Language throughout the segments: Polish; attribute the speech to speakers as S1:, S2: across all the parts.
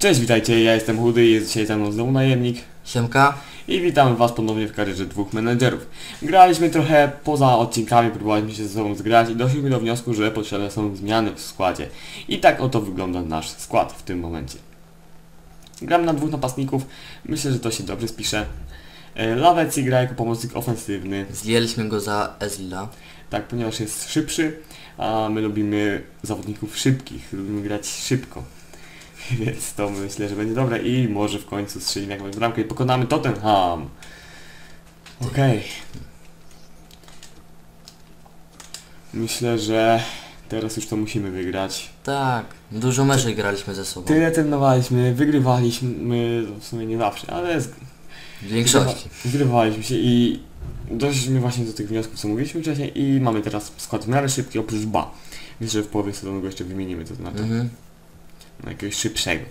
S1: Cześć, witajcie, ja jestem Chudy i jest dzisiaj ze mną znowu najemnik
S2: Siemka.
S1: i witamy was ponownie w karierze dwóch menedżerów. Graliśmy trochę poza odcinkami, próbowaliśmy się ze sobą zgrać i doszliśmy do wniosku, że potrzebne są zmiany w składzie. I tak oto wygląda nasz skład w tym momencie. Gram na dwóch napastników, myślę, że to się dobrze spisze. E, Lawecji gra jako pomocnik ofensywny,
S2: Zdjęliśmy go za Ezila.
S1: tak, ponieważ jest szybszy, a my lubimy zawodników szybkich, lubimy grać szybko. Więc to myślę, że będzie dobre i może w końcu strzelimy jakąś bramkę i pokonamy Tottenham. Okej. Myślę, że teraz już to musimy wygrać.
S2: Tak, dużo meczy graliśmy ze sobą.
S1: Tyle trenowaliśmy, wygrywaliśmy, w sumie nie zawsze, ale z-
S2: W większości.
S1: Zgrywaliśmy się i doszliśmy właśnie do tych wniosków, co mówiliśmy wcześniej i mamy teraz skład w miarę szybki oprócz ba. Myślę, że w połowie sezonu go jeszcze wymienimy, to znaczy
S2: Mhm.
S1: Jakiegoś szybszego.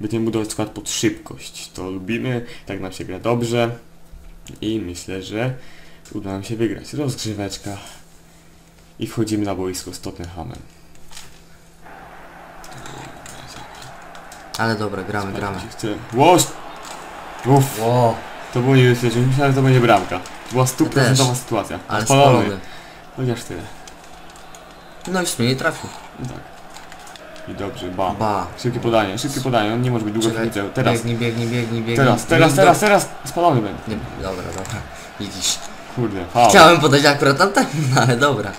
S1: Będziemy budować skład pod szybkość. To lubimy, tak nam się gra dobrze i myślę, że uda nam się wygrać. Rozgrzeweczka i wchodzimy na boisko z Tottenhamem.
S2: Ale dobra, gramy, gramy.
S1: Łoś! Uff,
S2: Ło,
S1: to było niebezpieczne. Myślałem, że to będzie bramka. To była stuprocentowa
S2: też.
S1: sytuacja.
S2: ale
S1: Spalony.
S2: spalony.
S1: Chociaż tyle.
S2: No i w sumie nie trafił.
S1: No tak. I dobrze, ba.
S2: Ba.
S1: Szybkie podanie, szybkie podanie, on nie może być długo
S2: Czekaj,
S1: w Teraz,
S2: Biegnij, biegnij, biegnij, biegnij.
S1: teraz, teraz, teraz, teraz, spalony będzie.
S2: Nie, dobra, dobra. Widzisz.
S1: Kurde, faul.
S2: Chciałem podać akurat tamten, no ale dobra.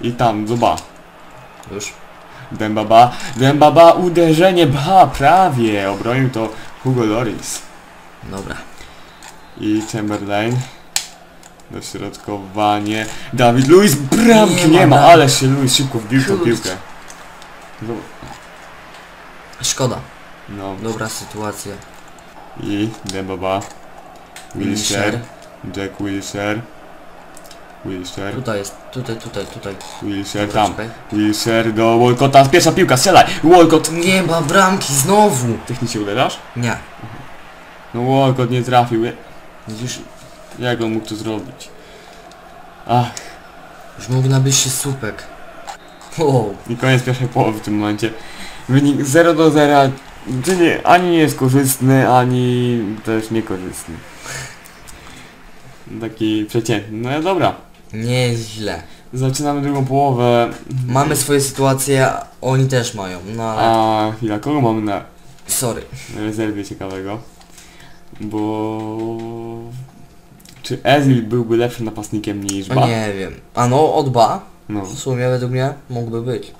S1: I tam, do ba.
S2: Już.
S1: Dembaba, Dembaba, uderzenie, ba, prawie. Obronił to Hugo Loris.
S2: Dobra.
S1: I Chamberlain. Dośrodkowanie. Dawid Luiz, bramki
S2: Nie
S1: nie,
S2: ma
S1: ale się Luiz szybko wbił tą piłkę. No,
S2: Szkoda.
S1: no.
S2: Dobra sytuacja.
S1: I Dembaba. Wilshere. Jack Wilshere. Wilshere.
S2: Tutaj jest, tutaj, tutaj, tutaj.
S1: Wilshere
S2: Dobra,
S1: tam.
S2: czekaj.
S1: Wilshere do Walcotta. Pierwsza piłka, strzelaj! Walcott!
S2: Nie ma bramki, znowu!
S1: Technicznie uderzasz?
S2: Nie.
S1: No Walcott nie trafił.
S2: Widzisz,
S1: Jak on mógł to zrobić? Ach,
S2: już mógł nabyć się słupek. Wow.
S1: i koniec pierwszej połowy w tym momencie. Wynik 0 do 0. Czyli ani nie jest korzystny, ani też niekorzystny. Taki przeciętny. No dobra.
S2: Nie jest źle.
S1: Zaczynamy drugą połowę.
S2: Mamy swoje sytuacje, a oni też mają, no ale...
S1: A chwila, kogo mamy na
S2: Sorry.
S1: rezerwie ciekawego? Bo... Czy Ezil byłby lepszym napastnikiem niż Ba?
S2: nie wiem. A no, od Ba,
S1: No.
S2: w sumie według mnie mógłby być.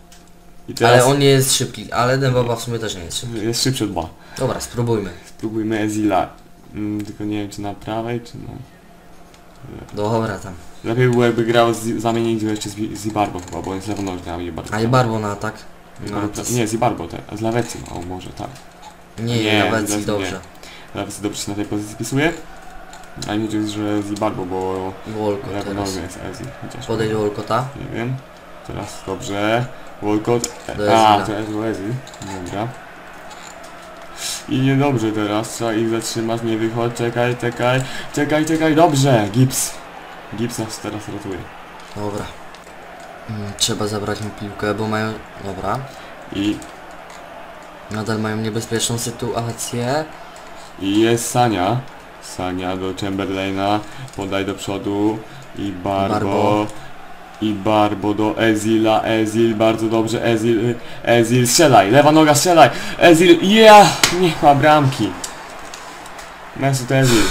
S2: Ale on nie jest szybki, ale Dembaba w sumie też nie jest szybki.
S1: jest szybszy od Ba.
S2: Dobra, spróbujmy.
S1: Spróbujmy Ezila. Mm, tylko nie wiem czy na prawej, czy na...
S2: Dobra tam.
S1: Lepiej było jakby grał z, zamienić go jeszcze z, z Zibarbo chyba, bo jest lewonożny, a Zibarbo.
S2: A i Barbo na atak. No,
S1: No,
S2: to jest...
S1: Nie, Zibarbo, te, z Lawecji, o może tak.
S2: Nie,
S1: nie, Lawecji
S2: dobrze.
S1: Lawecji dobrze się na tej pozycji spisuje. A nie wiem, że Zibarbo, bo
S2: Wolko teraz.
S1: jest. Chociaż
S2: Podejdź do Wolkota.
S1: nie wiem. Teraz dobrze. Walcott.
S2: Do
S1: A,
S2: Ezila.
S1: to jest do. Dobra. I niedobrze teraz, trzeba ich zatrzymać, nie wychodź, czekaj, czekaj, czekaj, czekaj, dobrze, Gips. Gips nas teraz ratuje.
S2: Dobra. Mm, Trzeba zabrać mu piłkę, bo mają... Dobra.
S1: I,
S2: Nadal mają niebezpieczną sytuację.
S1: I jest Sania. Sania do Chamberlaina, podaj do przodu i Barbo.
S2: Barbo.
S1: I Barbo do Ezila, Ezil, bardzo dobrze, Ezil, Ezil, strzelaj, lewa noga, strzelaj, Ezil, ja, nie ma bramki. Mesut Ezil,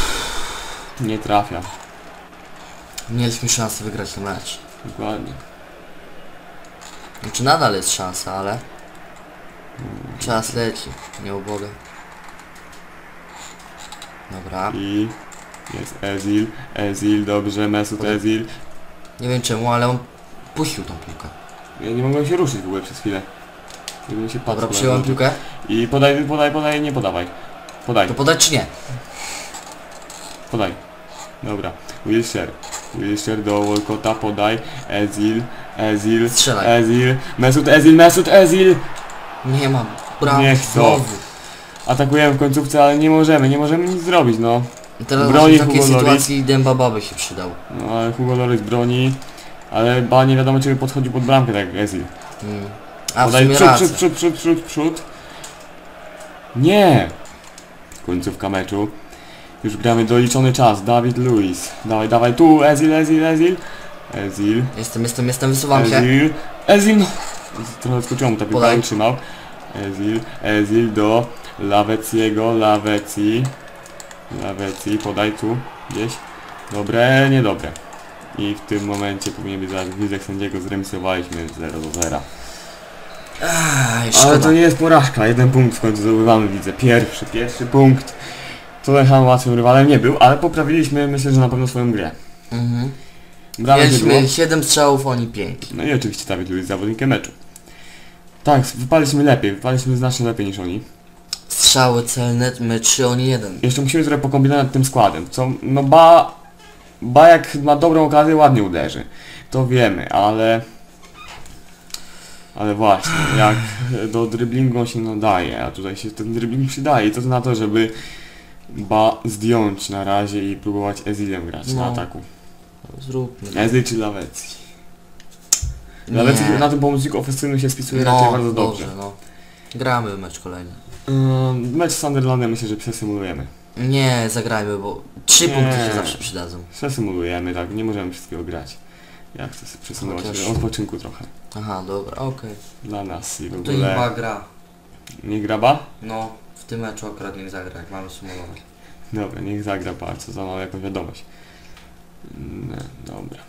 S1: nie trafia,
S2: Mieliśmy szansę wygrać ten mecz.
S1: dokładnie.
S2: Znaczy nadal jest szansa, ale... Czas leci, nie ubogę. Dobra.
S1: I jest Ezil, Ezil, dobrze, Mesut Ezil.
S2: Nie wiem czemu, ale on puścił tą piłkę.
S1: Ja nie mogłem się ruszyć w ogóle przez chwilę. Się
S2: Dobra, przyjąłem piłkę.
S1: I podaj, podaj, podaj, nie podawaj. Podaj.
S2: To podać czy nie?
S1: Podaj. Dobra. Wilshere. Wilshere do Walcotta, podaj. Ezil. Ezil.
S2: Strzelaj.
S1: Ezil. Mesut Ezil, Mesut Ezil.
S2: Nie mam. Brawo,
S1: Niech to.
S2: znowu.
S1: Atakujemy w końcówce, ale nie możemy, nie możemy nic zrobić, no.
S2: Teraz
S1: Broni
S2: w takiej
S1: Hugo
S2: sytuacji Dembaba by się przydał.
S1: No ale Hugo Loris broni. Ale ba nie wiadomo czy podchodzi pod bramkę tak jak Ezil.
S2: Mm. A w sumie
S1: przód, przód, przód, przód, przód, przód. Nie! Końcówka meczu. Już gramy doliczony czas. Dawid Luiz. Dawaj, dawaj, tu! Ezil, Ezil, Ezil. Ezil.
S2: Jestem, jestem, jestem, wysuwam się.
S1: Ezil. Ezil, no. Trochę skoczyło mu ta piłka,
S2: Podaj.
S1: utrzymał. Ezil, Ezil do Laweciego, Laweci. Laweci, podaj tu, gdzieś. Dobre, niedobre. I w tym momencie powinien być zaraz gwizdek sędziego, zremisowaliśmy 0 do 0.
S2: Aj,
S1: Ale to nie jest porażka, jeden punkt w końcu zdobywamy, widzę. Pierwszy, pierwszy punkt. Tottenham łatwym rywalem nie był, ale poprawiliśmy, myślę, że na pewno swoją grę.
S2: Mhm. Mieliśmy 7 strzałów, oni 5.
S1: No i oczywiście Dawid Luiz zawodnikiem meczu. Tak, wypaliśmy lepiej, wypaliśmy znacznie lepiej niż oni.
S2: Strzały celne, my 3, oni 1.
S1: Jeszcze musimy trochę pokombinować nad tym składem, co, no ba, ba jak ma dobrą okazję ładnie uderzy. To wiemy, ale... Ale właśnie, jak do driblingu on się nadaje, a tutaj się ten dribbling przydaje i to na to, żeby ba zdjąć na razie i próbować Ezilem grać na
S2: No.
S1: ataku.
S2: Zróbmy.
S1: Ezil czy Lawecji? Lawecji na tym pomocniku ofensywnym się spisuje raczej bardzo dobrze.
S2: no. Gramy mecz kolejny.
S1: Ym, Mecz z Sunderlandem myślę, że przesymulujemy.
S2: Nie, zagrajmy, bo 3
S1: Nie.
S2: punkty się zawsze przydadzą.
S1: Przesymulujemy, tak, nie możemy wszystkiego grać. Ja chcę sobie przesunąć
S2: Chociaż-
S1: odpoczynku trochę.
S2: Aha, dobra, okej.
S1: Dla nas i w
S2: To chyba
S1: ogóle...
S2: gra.
S1: Nie graba?
S2: No, w tym meczu akurat nie zagra, jak mamy symulować.
S1: Dobra, niech zagra bardzo, za małą jakąś wiadomość. Mm, dobra.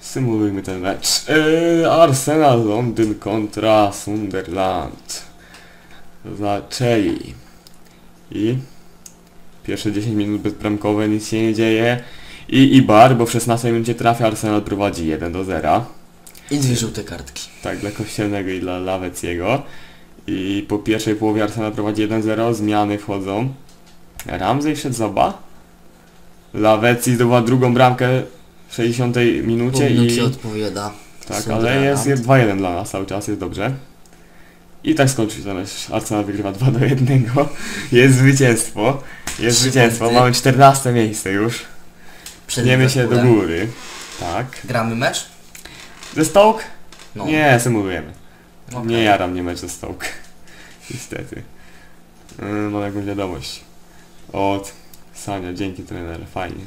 S1: Symulujmy ten mecz. Yy, Arsenal Londyn kontra Sunderland. Zaczęli. I pierwsze 10 minut bezbramkowe, nic się nie dzieje. I Ibar, bo w 16 minucie trafia, Arsenal prowadzi 1 do 0.
S2: I dwie żółte kartki.
S1: Tak, dla Kościelnego i dla Laweciego. I po pierwszej połowie Arsenal prowadzi 1-0, zmiany wchodzą. Ramsey wszedł za ba. Lawecji zdobyła drugą bramkę w 60 minucie
S2: Minut
S1: i...
S2: odpowiada.
S1: Tak, ale jest jest 2-1 dla nas cały czas, jest dobrze. I tak skończy się mecz. Arsenal wygrywa 2 do 1. Jest zwycięstwo. Jest zwycięstwo. Mamy 14 miejsce już.
S2: Przed
S1: Pchniemy się do góry. Tak.
S2: Gramy mecz?
S1: Ze Stoke?
S2: No.
S1: Nie, symulujemy.
S2: Okej.
S1: Nie jaram mnie mecz ze Stoke. Niestety. Yy, mam jakąś wiadomość. Od Sania, dzięki trener, fajnie.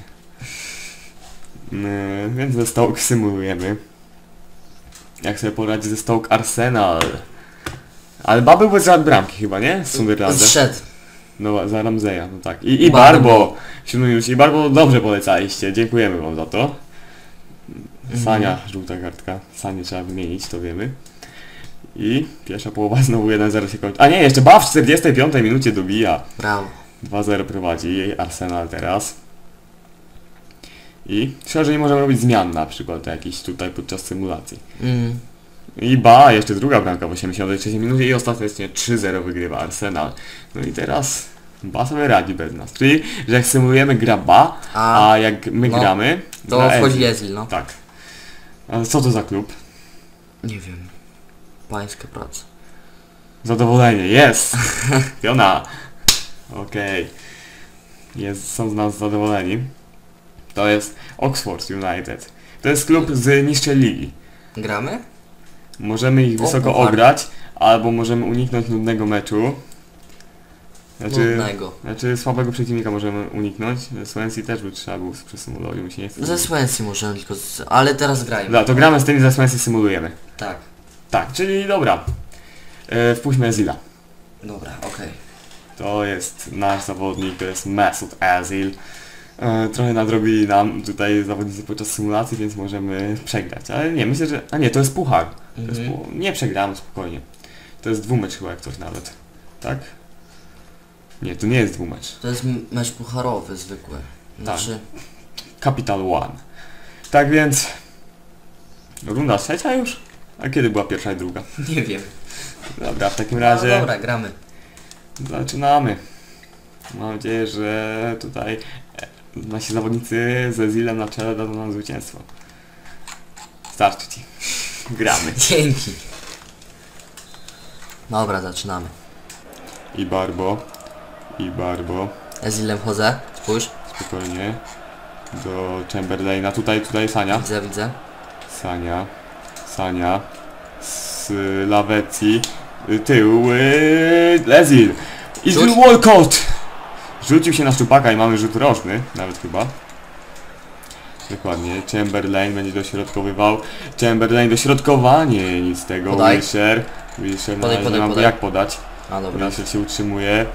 S1: Yy, więc ze Stoke symulujemy. Jak sobie poradzi ze Stoke Arsenal. Ale Ba był żadnej bramki chyba, nie? Z Sunderlandem.
S2: Zszedł.
S1: No za Ramzeja, no tak. I, i
S2: Barbo.
S1: Barbo. I Barbo dobrze polecaliście. Dziękujemy wam za to. Sania, żółta kartka. Sanie trzeba wymienić, to wiemy. I pierwsza połowa znowu 1-0 się kończy. A nie, jeszcze Ba w 45 minucie dobija.
S2: Brawo.
S1: 2-0 prowadzi Arsenal teraz. I szkoda, że nie możemy robić zmian na przykład jakiś tutaj podczas symulacji.
S2: Mm.
S1: I ba, jeszcze druga bramka w 83 minucie i ostatecznie 3-0 wygrywa Arsenal. No i teraz ba sobie radzi bez nas. Czyli, że jak symulujemy gra ba,
S2: A,
S1: a jak my
S2: no,
S1: gramy,
S2: to wchodzi
S1: Ezil.
S2: No.
S1: Tak. A co to za klub?
S2: Nie wiem. Pańska praca.
S1: Zadowolenie, jest! Piona! Okej. Jest, są z nas zadowoleni. To jest Oxford United. To jest klub z niższej ligi.
S2: Gramy?
S1: Możemy ich wysoko ograć, albo możemy uniknąć nudnego meczu. Znaczy,
S2: Nudnego.
S1: znaczy słabego przeciwnika możemy uniknąć. Swansea też by trzeba było przesymulować, mi się nie chce.
S2: Ze Swansea możemy tylko... Z... Ale teraz grajmy.
S1: Dobra, to gramy z tymi ze Swansea symulujemy.
S2: Tak.
S1: Tak, czyli dobra. E, wpuśćmy Ezila.
S2: Dobra, okej.
S1: To jest nasz zawodnik, to jest Mesut Ezil. E, trochę nadrobili nam tutaj zawodnicy podczas symulacji, więc możemy przegrać. Ale nie, myślę, że... A nie, to jest puchar. To jest
S2: Mhm.
S1: pu... Nie przegramy spokojnie. To jest dwumecz chyba jak coś nawet. Tak? Nie, to nie jest dwumecz.
S2: To jest mecz pucharowy zwykły.
S1: Tak.
S2: Znaczy...
S1: Capital One. Tak więc... Runda trzecia już? A kiedy była pierwsza i druga?
S2: Nie wiem.
S1: Dobra, w takim
S2: No,
S1: razie
S2: dobra, gramy.
S1: zaczynamy. Mam nadzieję, że tutaj nasi zawodnicy ze Zilem na czele dadzą nam zwycięstwo. Starczy ci. Gramy.
S2: Dzięki. Dobra, zaczynamy.
S1: I Barbo. I Barbo.
S2: Ezilem chodzę. Spójrz.
S1: Spokojnie. Do Chamberlaina. Tutaj, tutaj Sania.
S2: Widzę, widzę.
S1: Sania. Sania. Z Lawecji. tył, y, Ezil. Ezil
S2: Rzuć.
S1: Walcott! Rzucił się na szczupaka i mamy rzut rożny, nawet chyba. Dokładnie, Chamberlain będzie dośrodkowywał. Chamberlain dośrodkowanie, nic z tego.
S2: Podaj.
S1: Wilshere. Wilshere
S2: Podaj, podaj,
S1: nie ma
S2: podaj.
S1: jak podać.
S2: A dobra.
S1: Wilshere się utrzymuje.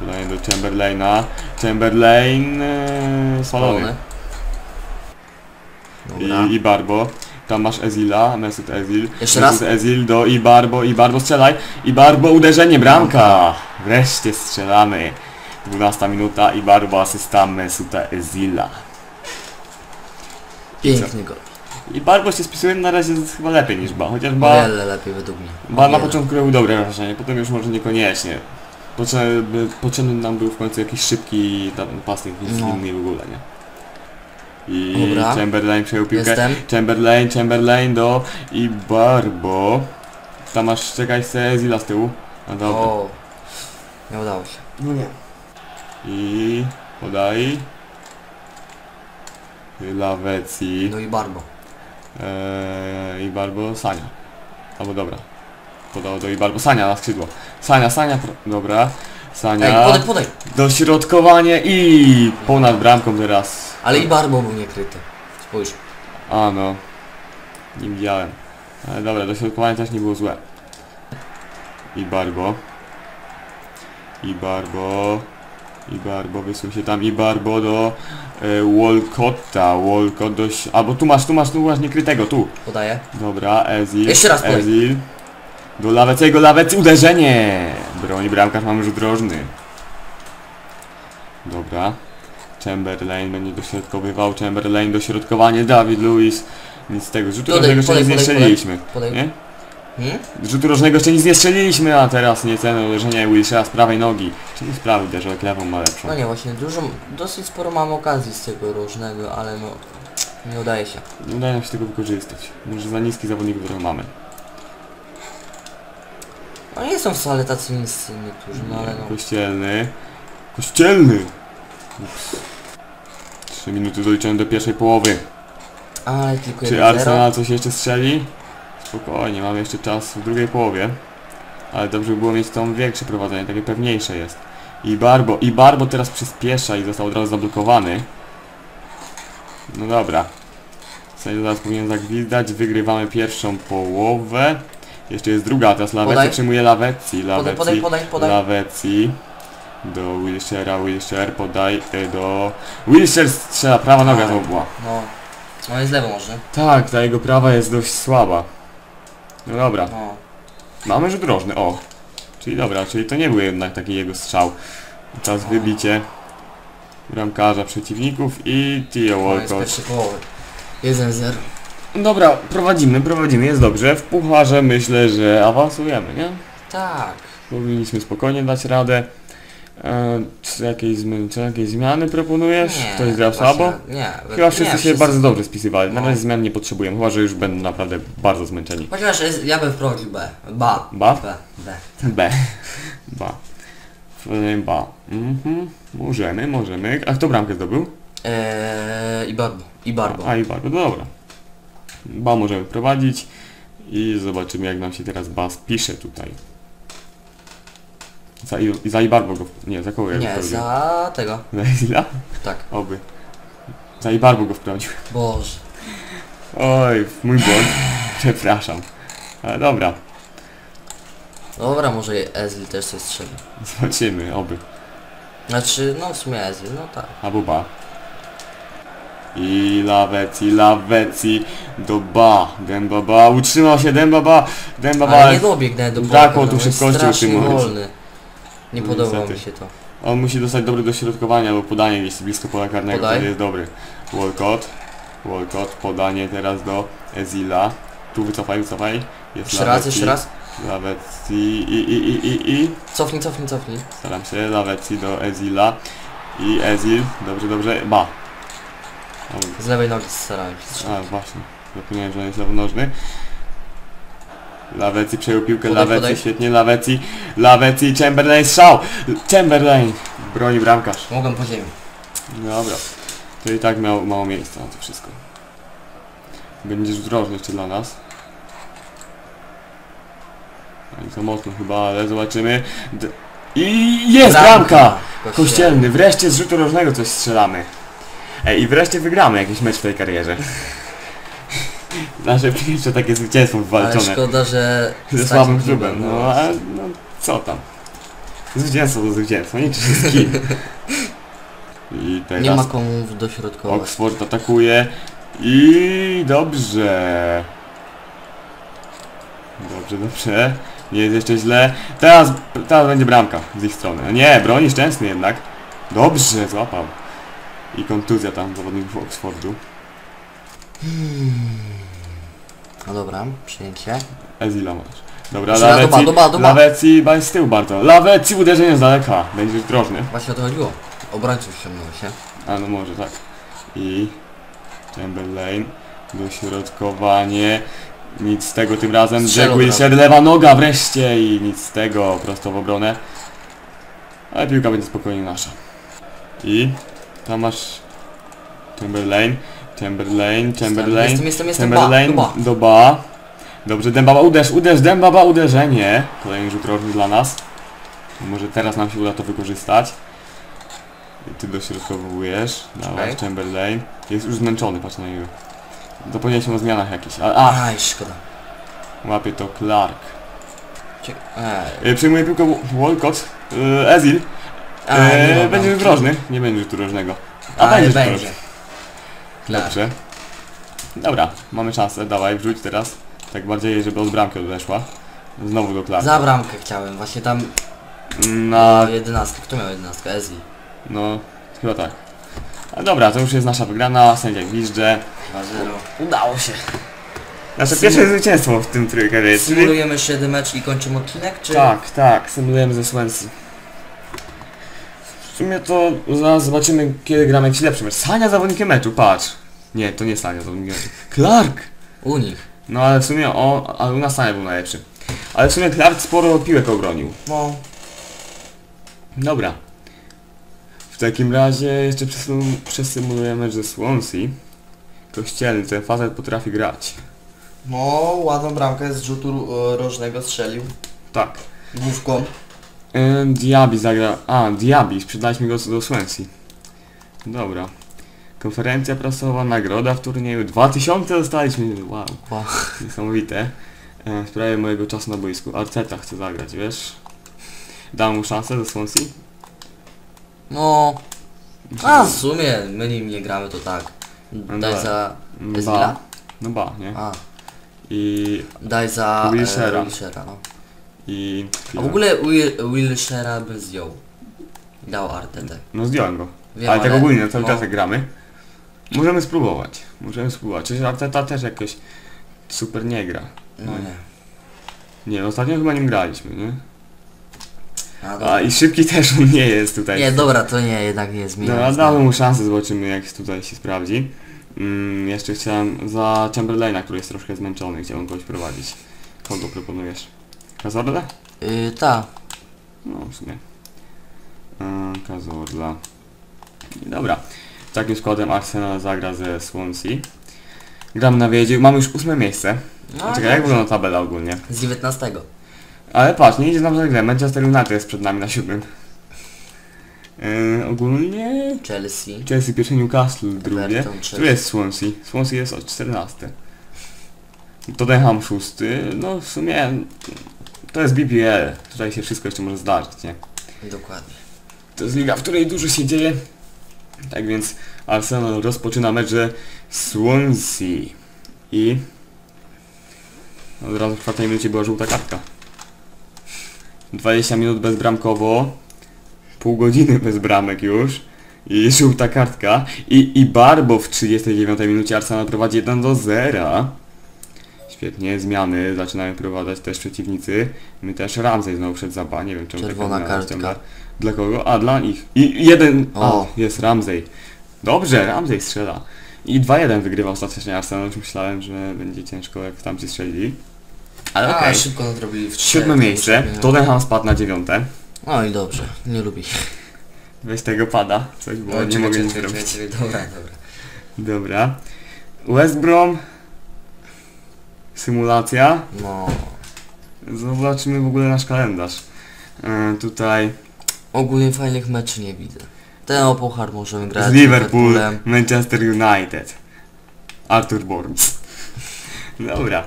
S1: Podaje do Chamberlaina. Chamberlain yy, spalony.
S2: Dobra.
S1: I, I Barbo. Tam masz Ezila, Mesut Ezil.
S2: Jeszcze
S1: Mesut
S2: raz.
S1: Ezil do i Barbo, i Barbo strzelaj. I Barbo uderzenie, bramka. Wreszcie strzelamy. 12 minuta i Barbo asysta Mesuta Ezila.
S2: Piękny gol.
S1: I Barbo się spisuje na razie chyba lepiej niż Ba, chociaż Ba,
S2: wiele lepiej według mnie.
S1: Ba na początku robił dobre wrażenie, potem już może niekoniecznie. Potrzebny, potrzebny nam był w końcu jakiś szybki tam pasnik nic
S2: No.
S1: inny w ogóle, nie? I
S2: Dobra.
S1: Chamberlain przejął piłkę.
S2: Jestem.
S1: Chamberlain, Chamberlain do i Barbo. Tam masz, czekaj, se Ezila z tyłu. No dobra.
S2: O. Nie udało się. No nie.
S1: I podaj. Lawecji.
S2: No i Barbo.
S1: Eee, I Barbo Sania. Albo dobra. Podał do i Barbo Sania na skrzydło. Sania, Sania, dobra. Sania.
S2: Ej, podaj, podaj.
S1: Dośrodkowanie i ponad bramką teraz.
S2: Ale i Barbo był niekryty. Spójrz.
S1: A no. Nie widziałem. Ale dobra, dośrodkowanie też nie było złe. I Barbo. I Barbo. I Barbo, wysuł się tam i Barbo do e, Walcotta. Walcott dość... Albo tu masz, tu masz, tu masz niekrytego, tu.
S2: Podaję.
S1: Dobra, Ezil.
S2: Jeszcze raz podaj.
S1: Ezil. Do Lawecego, Lawecy, uderzenie! Broni bramkarz, mamy rzut rożny. Dobra. Chamberlain będzie dośrodkowywał, Chamberlain dośrodkowanie, Dawid Lewis. Nic z tego, rzutu rożnego jeszcze nie.
S2: Podaj.
S1: Nie?
S2: Hmm?
S1: Rzutu rożnego jeszcze nic nie strzeliliśmy, a teraz nie cena uderzenia Wilshera z prawej nogi. Czyli z prawej uderzył, jak lewą ma lepszą.
S2: No nie, właśnie dużo, dosyć sporo mam okazji z tego różnego, ale no nie udaje się.
S1: Nie udaje nam się tego wykorzystać. Może za niski zawodników trochę mamy.
S2: No nie są wcale tacy niscy niektórzy, no ale no.
S1: Kościelny. Kościelny! Ups. Trzy minuty doliczone do pierwszej połowy.
S2: Ale tylko
S1: Czy
S2: 1-0.
S1: Arsenal coś jeszcze strzeli? Spokojnie, mamy jeszcze czas w drugiej połowie. Ale dobrze by było mieć tam większe prowadzenie, takie pewniejsze jest. I Barbo, i Barbo teraz przyspiesza i został od razu zablokowany. No dobra. Sędzia zaraz powinien zagwizdać, wygrywamy pierwszą połowę. Jeszcze jest druga, teraz Lawecji przyjmuje Lawecji, Lawecji,
S2: podaj, podaj, podaj.
S1: Lawecji. Do Wilshera, Wilshere podaj e, do... Wilshere strzela, prawa noga to była.
S2: No. No jest lewo może.
S1: Tak, ta jego prawa jest dość słaba. No dobra,
S2: No.
S1: mamy rzut rożny, o. Czyli dobra, czyli to nie był jednak taki jego strzał. Czas wybicie bramkarza przeciwników i Tio
S2: No
S1: Walcott.
S2: pierwszy połowy. 1-0.
S1: Dobra, prowadzimy, prowadzimy, jest dobrze. W pucharze myślę, że awansujemy, nie?
S2: Tak.
S1: Powinniśmy spokojnie dać radę. E, czy, jakieś, czy jakieś zmiany proponujesz? Ktoś grał słabo?
S2: Nie.
S1: Chyba wszyscy
S2: nie,
S1: się
S2: wszyscy.
S1: bardzo dobrze spisywali. Na
S2: No.
S1: razie zmian nie potrzebujemy, chyba że już będą naprawdę bardzo zmęczeni.
S2: Chociaż jest, ja bym wprowadził B. Ba.
S1: Ba?
S2: B. B.
S1: B. Ba. Ba. Mhm. Możemy, możemy. A kto bramkę zdobył?
S2: Eee, I Barbo. I Barbo.
S1: A i Barbo, no dobra. Ba możemy prowadzić i zobaczymy jak nam się teraz Ba spisze tutaj. Za, i, za Ibarbo go... Nie, za kogo ja go
S2: Nie, za tego.
S1: Za Ezila?
S2: Tak.
S1: Oby. Za Ibarbo go wprowadził.
S2: Boże.
S1: Oj, mój błąd. Przepraszam. Ale dobra,
S2: Dobra, może Ezil też coś strzeli.
S1: zobaczymy, oby.
S2: Znaczy, no w sumie Ezil, no tak.
S1: Albo ba. I Lawecji, Lawecji do ba. Demba ba. Utrzymał się Demba ba. Demba ba.
S2: Ale nie dobiegnę do
S1: brakło
S2: Polka,
S1: tu
S2: no, jest
S1: szybkości
S2: wolny. Nie podoba
S1: Niestety.
S2: mi się to.
S1: On musi dostać dobre dośrodkowanie albo podanie gdzieś blisko pola karnego,
S2: Podaj.
S1: wtedy jest dobry. Walcott. Walcott, podanie teraz do Ezila. Tu wycofaj, wycofaj. Jest
S2: Jeszcze raz, jeszcze raz.
S1: Lawecji i, i, i, i, i.
S2: Cofnij, cofnij, cofnij.
S1: Staram się, Lawecji do Ezila. I Ezil, dobrze, dobrze, ba.
S2: Z lewej nogi starałem się.
S1: A, właśnie. Zapomniałem, że on jest lewonożny. Lawecji przejął piłkę,
S2: Podaj,
S1: Lawecji,
S2: podaj.
S1: świetnie, Lawecji, Lawecji, Chamberlain, strzał! Chamberlain! Broni bramkarz.
S2: Mogłem po ziemi.
S1: Dobra. To i tak miało mało miejsca na to wszystko. Będzie rzut rożny jeszcze dla nas. Ani za mocno chyba, ale zobaczymy. D I jest bramka! Kościelny, wreszcie z rzutu rożnego coś strzelamy. Ej, i wreszcie wygramy jakiś mecz w tej karierze. Nasze pierwsze takie zwycięstwo
S2: Ale
S1: wywalczone.
S2: szkoda, że...
S1: Ze słabym klubem, no, a, no co tam. Zwycięstwo to zwycięstwo, nie czy z kim. I teraz
S2: Nie ma komu dośrodkować.
S1: Oxford atakuje i dobrze. Dobrze, dobrze. Nie jest jeszcze źle. Teraz, teraz będzie bramka z ich strony. No Nie, broni szczęsny jednak. Dobrze, złapał. I kontuzja tam zawodników Oxfordu.
S2: No dobra, przyjęcie.
S1: Ezila masz. Dobra,
S2: Strzela do
S1: Laweci,
S2: ba, do ba, do ba.
S1: Laweci, ba z tyłu bardzo. Laweci uderzenie z daleka. Będzie drożny.
S2: Właśnie o to chodziło. Obrońców ściągnął się.
S1: A no może tak. I Chamberlain. Dośrodkowanie. Nic z tego tym razem.
S2: Strzelał
S1: Jack Wilshere, lewa noga wreszcie i nic z tego. Prosto w obronę. Ale piłka będzie spokojnie nasza. I tam masz Chamberlain. Chamberlain, Chamberlain.
S2: Jestem, jestem, jestem,
S1: Chamberlain
S2: ba.
S1: do ba. Dobrze, Dembaba, uderz, uderz, Dembaba, uderzenie. Kolejny rzut rożny dla nas. Może teraz nam się uda to wykorzystać. Ty dośrodkowujesz. Dawaj,
S2: Okej.
S1: Chamberlain. Jest już zmęczony, patrz na niego. Zapomnieliśmy o zmianach jakichś. A, a
S2: Aj, szkoda.
S1: łapie to Clark.
S2: Cie...
S1: Y, Przyjmuje piłkę Wa- Walcott. Y, Ezil.
S2: A, ma
S1: Y, będzie rzut
S2: bramki.
S1: rożny. Nie będzie rzutu rożnego. A
S2: Ale
S1: będzie
S2: będzie. Klar.
S1: Dobrze. Dobra, mamy szansę. Dawaj, wrzuć teraz. Tak bardziej, żeby od bramki odeszła. Znowu do Clarka.
S2: Za bramkę chciałem, właśnie tam
S1: Na...
S2: na 11. Kto miał 11? Ezli.
S1: No, chyba tak. A dobra, to już jest nasza wygrana. Sędzia gwizdże.
S2: 2-0. Udało się.
S1: Nasze pierwsze zwycięstwo w tym jest. Czyli...
S2: Symulujemy jeszcze jeden mecz i kończymy odcinek, czy?
S1: Tak, tak, symulujemy ze Swansea. W sumie to zaraz zobaczymy, kiedy gramy jakiś lepszy mecz. Sania zawodnikiem meczu, patrz. Nie, to nie Sania zawodnikiem meczu. Clark!
S2: U nich.
S1: No ale w sumie on, ale u nas Sania był najlepszy. Ale w sumie Clark sporo piłek obronił.
S2: No.
S1: Dobra. W takim razie jeszcze przesym- przesymulujemy mecz ze Swansea. Kościelny, ten facet potrafi grać.
S2: No, ładną bramkę z rzutu rożnego strzelił.
S1: Tak.
S2: Główką.
S1: Yy, Diaby zagra... A, Diaby, sprzedaliśmy go do Swansea. Dobra. Konferencja prasowa, nagroda w turnieju. 2000 dostaliśmy, wow.
S2: Wow.
S1: Niesamowite. E, w sprawie mojego czasu na boisku. Arteta chce zagrać, wiesz? Dam mu szansę ze Swansea?
S2: No. A w sumie my nim nie gramy to tak.
S1: No
S2: Daj za
S1: Ba. No ba, nie?
S2: A.
S1: I...
S2: Daj za
S1: Wilshera.
S2: e, Wilshera, no.
S1: I...
S2: A w ogóle Will, Wilshera by zdjął. Dał Artetę.
S1: No zdjąłem go.
S2: Wiem,
S1: ale tak ogólnie cały
S2: no,
S1: czas jak gramy. Możemy spróbować. Możemy spróbować. Przecież Arteta też jakoś super nie gra.
S2: No nie.
S1: Nie, no ostatnio chyba nim graliśmy, nie?
S2: A,
S1: A i szybki też on nie jest tutaj.
S2: Nie, dobra, to nie, jednak nie zmienia.
S1: Dobra, damy mu szansę, zobaczymy jak tutaj się sprawdzi. Mm, jeszcze chciałem za Chamberlaina, który jest troszkę zmęczony, chciałem kogoś prowadzić. Kogo proponujesz? Kazorla?
S2: Y, ta.
S1: No w sumie. Yy, Kazorla. Dobra. Takim składem Arsenal zagra ze Swansea. Gram na wiedzie, mamy już ósme miejsce.
S2: No,
S1: Czekaj, jak wygląda tabela ogólnie?
S2: Z 19.
S1: Ale patrz, nie idzie nam za grę. Manchester United jest przed nami na siódmym. Yy, ogólnie
S2: Chelsea.
S1: Chelsea pierwsze, Newcastle drugie. Tu jest Swansea. Swansea jest od 14. Tottenham szósty. No w sumie to jest BPL. Tutaj się wszystko jeszcze może zdarzyć, nie?
S2: Dokładnie.
S1: To jest liga, w której dużo się dzieje. Tak więc Arsenal rozpoczyna mecz ze Swansea. I od razu w czwartej minucie była żółta kartka. 20 minut bezbramkowo. Pół godziny bez bramek już. I żółta kartka. I, i Barbo w 39 minucie Arsenal prowadzi 1 do 0. Świetnie, zmiany zaczynają prowadzać też przeciwnicy. My też Ramsey znowu przed zaba, nie wiem czemu
S2: Czerwona
S1: taka
S2: kartka.
S1: ściąga. Dla kogo? A, dla nich. I jeden... O,
S2: O.
S1: jest Ramsey. Dobrze, Ramsey strzela. I 2-1 wygrywa ostatecznie Arsenal, już myślałem, że będzie ciężko jak tamci strzelili. Ale okej.
S2: szybko nadrobili w
S1: Siódme
S2: trzech,
S1: miejsce, Tottenham spadł na dziewiąte.
S2: No i dobrze, nie lubi.
S1: Weź tego pada, coś, bo
S2: No,
S1: nie
S2: czekaj,
S1: mogę nic
S2: czekaj, czekaj, czekaj, Dobra, dobra.
S1: Dobra. West Brom. Symulacja.
S2: No.
S1: Zobaczmy w ogóle nasz kalendarz. E, tutaj
S2: Ogólnie fajnych meczy nie widzę. Ten o puchar możemy grać
S1: z Liverpool. Manchester United. Arthur Burns. Dobra.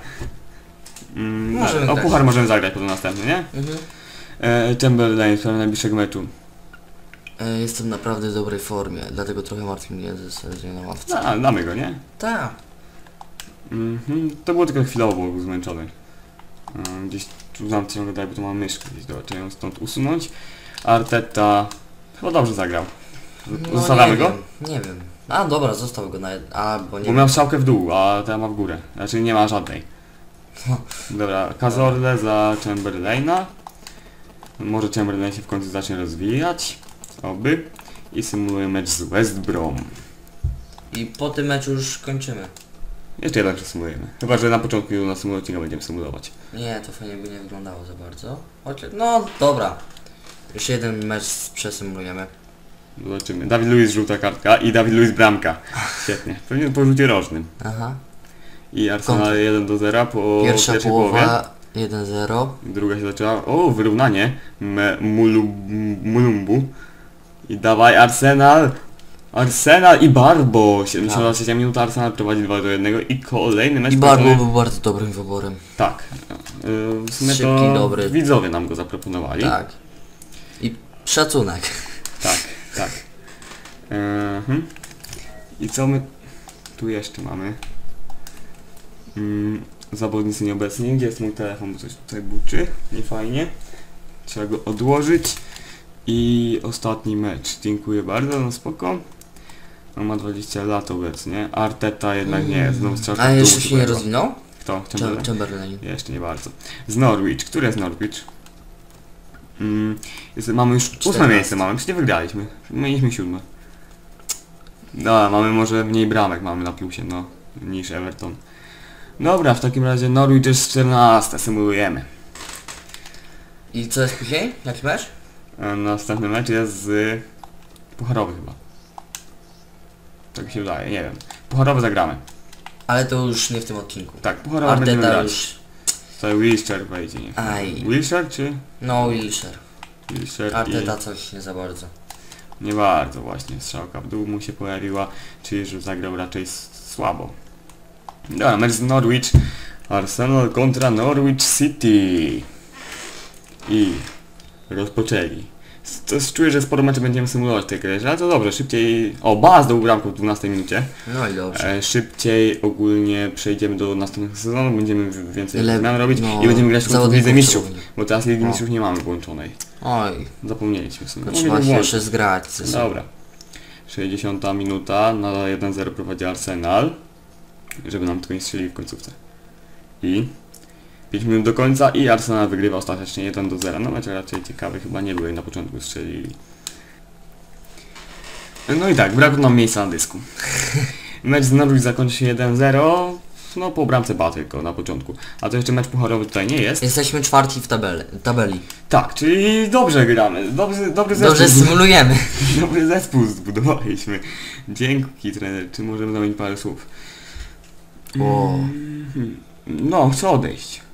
S1: Mm,
S2: Możemy
S1: o puchar możemy zagrać potem następny, nie?
S2: Mhm.
S1: E, Chamberlain w najbliższego meczu.
S2: E, Jestem w naprawdę dobrej formie, dlatego trochę martwi mnie ze na ławce.
S1: A, damy go, nie?
S2: Tak.
S1: Mhm, to było tylko chwilowo, był zmęczony. Gdzieś tu znam ciągle bo to mam myszkę gdzieś, trzeba ją stąd usunąć. Arteta chyba dobrze zagrał.
S2: No,
S1: Zostawiamy
S2: nie
S1: go?
S2: Wiem, nie wiem. A dobra, został go na. A, bo nie
S1: Bo miał strzałkę w dół, a ta ma w górę. Znaczy nie ma żadnej. Dobra, Cazorle za Chamberlaina. Może Chamberlain się w końcu zacznie rozwijać. Oby. I symuluje mecz z West Brom.
S2: I po tym meczu już kończymy.
S1: Jeszcze jeden przesymulujemy. Chyba, że na początku na symulacji będziemy symulować.
S2: Nie, to fajnie by nie wyglądało za bardzo. Chociaż, no dobra. Już jeden mecz przesymulujemy.
S1: Zobaczymy. Dawid Luiz żółta kartka i Dawid Luiz bramka. Świetnie. Pewnie po rzucie rożnym.
S2: Aha.
S1: I Arsenal
S2: Kontra.
S1: 1 do 0 po
S2: Pierwsza
S1: pierwszej połowie.
S2: połowa 1-0.
S1: Druga się zaczęła. O, wyrównanie. Mulu, Mulumbu. I dawaj Arsenal. Arsenal i Barbo. 73 minuta Arsenal prowadzi 2 do 1 i kolejny mecz.
S2: I Barbo był bardzo dobrym wyborem.
S1: Tak. Yy, W sumie
S2: Szybki,
S1: to
S2: dobry.
S1: widzowie nam go zaproponowali.
S2: Tak. I szacunek.
S1: Tak, tak. Mhm. I co my tu jeszcze mamy? Mm, zawodnicy nieobecni. Gdzie jest mój telefon? Bo coś tutaj buczy. Nie fajnie. Trzeba go odłożyć. I ostatni mecz. Dziękuję bardzo, no spoko. On ma 20 lat obecnie. Arteta jednak nie jest. Znowu strzałka
S2: A jeszcze się nie rozwinął?
S1: Kto?
S2: Cham-
S1: Chamberlain?
S2: Chamberlain.
S1: Jeszcze nie bardzo. Z Norwich. Który jest Norwich? Mm, jest, mamy już ósme
S2: 14.
S1: miejsce mamy, przecież nie wygraliśmy. Mieliśmy siódme. No, mamy może mniej bramek mamy na plusie, no, niż Everton. Dobra, w takim razie Norwich jest 14, symulujemy.
S2: I co jest później? Jaki mecz?
S1: E, Następny mecz jest z... Pucharowy chyba. Tak mi się wydaje, nie wiem. Pucharowy zagramy.
S2: Ale to już nie w tym odcinku.
S1: Tak, pucharowy będziemy
S2: Arteta
S1: grać.
S2: już...
S1: Tutaj Wilshire wejdzie, nie?
S2: Aj.
S1: Wilshire czy?
S2: No.
S1: Wilshire i...
S2: Arteta coś nie za bardzo.
S1: Nie bardzo właśnie, strzałka w dół mu się pojawiła, czyli że zagrał raczej słabo. Dobra, mecz z Norwich. Arsenal kontra Norwich City. I rozpoczęli. To jest, czuję, że sporo meczy będziemy symulować tej grze, ale to dobrze, szybciej... O, Baz zdobył bramkę w 12 minucie.
S2: No i dobrze.
S1: E, szybciej ogólnie przejdziemy do następnego sezonu, będziemy więcej
S2: Ile-
S1: zmian robić
S2: no,
S1: i będziemy grać w Lidze Mistrzów, bo teraz Ligi
S2: No.
S1: Mistrzów nie mamy włączonej.
S2: Oj,
S1: Zapomnieliśmy sobie. Mogli
S2: trzeba się jeszcze zgrać.
S1: Dobra. 60 minuta, na 1-0 prowadzi Arsenal. Żeby nam tylko nie strzeli w końcówce. I 5 minut do końca i Arsenal wygrywa ostatecznie 1 do 0. No mecz raczej ciekawy chyba nie był, na początku strzelili. No i tak, brakło nam miejsca na dysku. Mecz z Norwich zakończy się 1-0. No po bramce ba tylko na początku. A to jeszcze mecz pucharowy tutaj nie jest.
S2: Jesteśmy czwarci w tabeli. tabeli.
S1: Tak, czyli dobrze gramy. Dobry, dobry zespół.
S2: Dobrze symulujemy.
S1: Dobry zespół zbudowaliśmy. Dzięki trener. Czy możemy zamienić parę słów?
S2: O.
S1: Mhm. No, chcę odejść.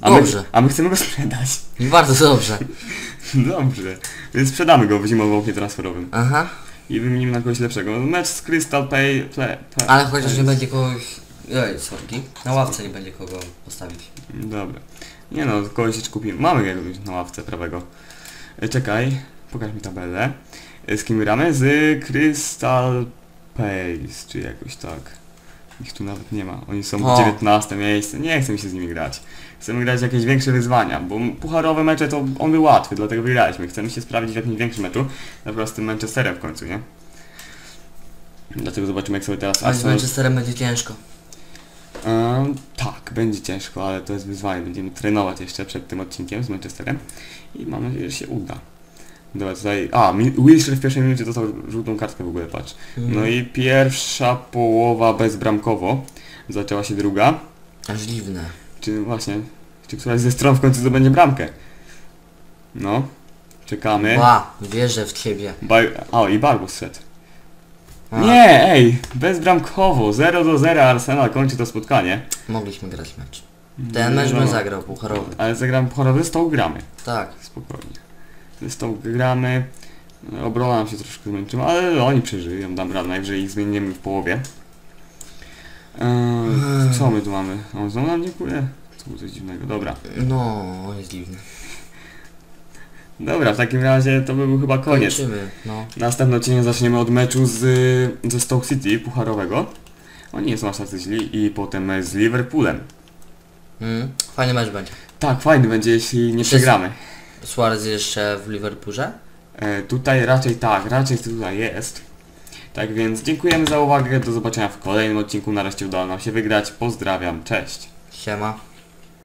S1: A
S2: Dobrze.
S1: My, a my chcemy go sprzedać.
S2: Bardzo dobrze.
S1: Dobrze. Więc sprzedamy go w zimowym oknie transferowym.
S2: Aha.
S1: I wymienimy na kogoś lepszego. Mecz z Crystal Pay... Play, play,
S2: Ale chociaż nie będzie kogoś... Oj, sorki. Na ławce nie będzie kogo postawić.
S1: Dobra. Nie no, kogoś jeszcze kupimy. Mamy jakiegoś na ławce prawego. E, Czekaj. Pokaż mi tabelę. E, Z kim gramy? Z Crystal Palace, czy jakoś tak. Ich tu nawet nie ma. Oni są
S2: O.
S1: 19 miejsce. Nie chcę mi się z nimi grać. Chcemy grać w jakieś większe wyzwania, bo pucharowe mecze to on był łatwy, dlatego wygraliśmy. Chcemy się sprawdzić w jakimś większym meczu, na przykład z tym Manchesterem w końcu, nie? Dlatego zobaczymy jak sobie teraz
S2: Ale z
S1: Arsenal...
S2: Manchesterem będzie ciężko.
S1: Ehm, tak, będzie ciężko, ale to jest wyzwanie. Będziemy trenować jeszcze przed tym odcinkiem z Manchesterem i mam nadzieję, że się uda. Dobra, tutaj... A, Wilshire w pierwszej minucie dostał żółtą kartkę w ogóle, patrz. No i pierwsza połowa bezbramkowo. Zaczęła się druga.
S2: Aż dziwne.
S1: Czy właśnie, czy któraś ze stron w końcu zdobędzie bramkę? No, czekamy.
S2: Ła, wierzę w ciebie.
S1: Baj... O, i Barbus szedł.
S2: A,
S1: Nie, ej, bezbramkowo, 0 do 0 Arsenal kończy to spotkanie.
S2: Mogliśmy grać mecz. Ten mecz
S1: No,
S2: bym zagrał, pucharowy.
S1: Ale zagramy pucharowy, z tą gramy.
S2: Tak.
S1: Spokojnie. Z tą gramy. Obrona nam się troszkę zmęczyła, ale oni przeżyją, dam radę, najwyżej ich zmienimy w połowie. Eee, co my tu mamy? On znowu nam dziękuję? Co było coś dziwnego? Dobra.
S2: No, jest dziwny.
S1: Dobra, w takim razie to by był chyba koniec.
S2: Kończymy, no.
S1: Następny odcinek zaczniemy od meczu z, ze Stoke City pucharowego. Oni nie są aż tacy źli i potem z Liverpoolem.
S2: Mm, fajny mecz będzie.
S1: Tak, fajny będzie jeśli nie
S2: Wszyscy-
S1: przegramy.
S2: Suarez jeszcze w Liverpoolze?
S1: E, tutaj raczej tak, raczej tutaj jest. Tak więc dziękujemy za uwagę, do zobaczenia w kolejnym odcinku. Nareszcie udało nam się wygrać. Pozdrawiam, cześć.
S2: Siema.